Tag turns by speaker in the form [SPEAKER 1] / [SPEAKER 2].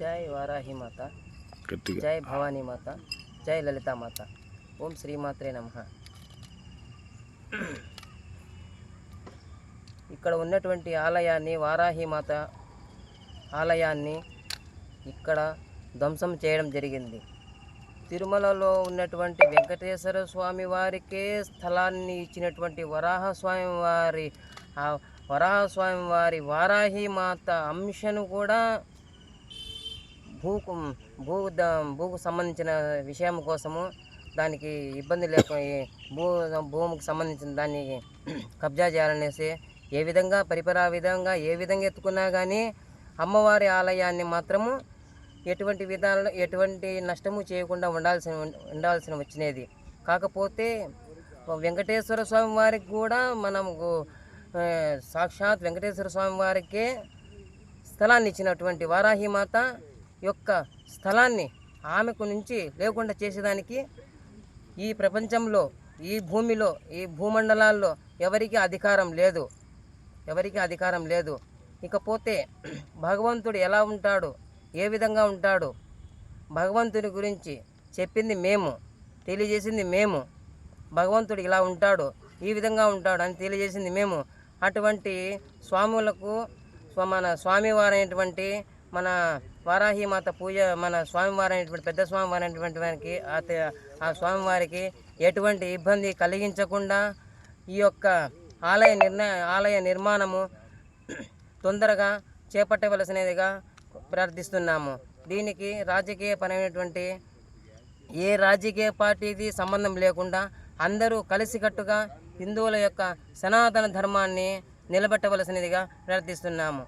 [SPEAKER 1] జై వారాహి మాత జై భవానీ మాత జై లలితా మాత ఓం శ్రీమాత్రే నమ ఇక్కడ ఉన్నటువంటి ఆలయాన్ని వారాహి మాత ఆలయాన్ని ఇక్కడ ధ్వంసం చేయడం జరిగింది. తిరుమలలో ఉన్నటువంటి వెంకటేశ్వర స్వామి వారికే స్థలాన్ని ఇచ్చినటువంటి వరాహ స్వామి వారి ఆ వరాహ స్వామి వారి వారాహి మాత అంశను కూడా భూకు భూ ద- భూకు సంబంధించిన విషయం కోసము దానికి ఇబ్బంది లేక భూ భూమికి సంబంధించిన దాన్ని కబ్జా చేయాలనేసి ఏ విధంగా పరిపరా విధంగా ఏ విధంగా ఎత్తుకున్నా కానీ అమ్మవారి ఆలయాన్ని మాత్రము ఎటువంటి విధాలు ఎటువంటి నష్టము చేయకుండా ఉండాల్సిన ఉండాల్సిన వచ్చినది. కాకపోతే వెంకటేశ్వర స్వామి వారికి కూడా మనము సాక్షాత్ వెంకటేశ్వర స్వామి వారికే స్థలాన్ని ఇచ్చినటువంటి వారాహి మాత యొక్క స్థలాన్ని ఆమెకు నుంచి లేకుండా చేసేదానికి ఈ ప్రపంచంలో ఈ భూమిలో ఈ భూమండలాల్లో ఎవరికి అధికారం లేదు. ఎవరికి అధికారం లేదు. ఇకపోతే భగవంతుడు ఎలా ఉంటాడు? ఏ విధంగా ఉంటాడు? భగవంతుని గురించి చెప్పింది మేము తెలియజేసింది మేము. భగవంతుడు ఇలా ఉంటాడు ఈ విధంగా ఉంటాడు అని తెలియజేసింది మేము. అటువంటి స్వాములకు మన స్వామివారైనటువంటి మన వారాహిమాత పూజ మన స్వామివారైనటువంటి పెద్ద స్వామివారైనటువంటి వారికి ఆ స్వామివారికి ఎటువంటి ఇబ్బంది కలిగించకుండా ఈ యొక్క ఆలయ నిర్ణయ ఆలయ నిర్మాణము తొందరగా చేపట్టవలసినదిగా ప్రార్థిస్తున్నాము. దీనికి రాజకీయ పరమైనటువంటి ఏ రాజకీయ పార్టీది సంబంధం లేకుండా అందరూ కలిసికట్టుగా హిందువుల యొక్క సనాతన ధర్మాన్ని నిలబెట్టవలసినదిగా ప్రార్థిస్తున్నాము.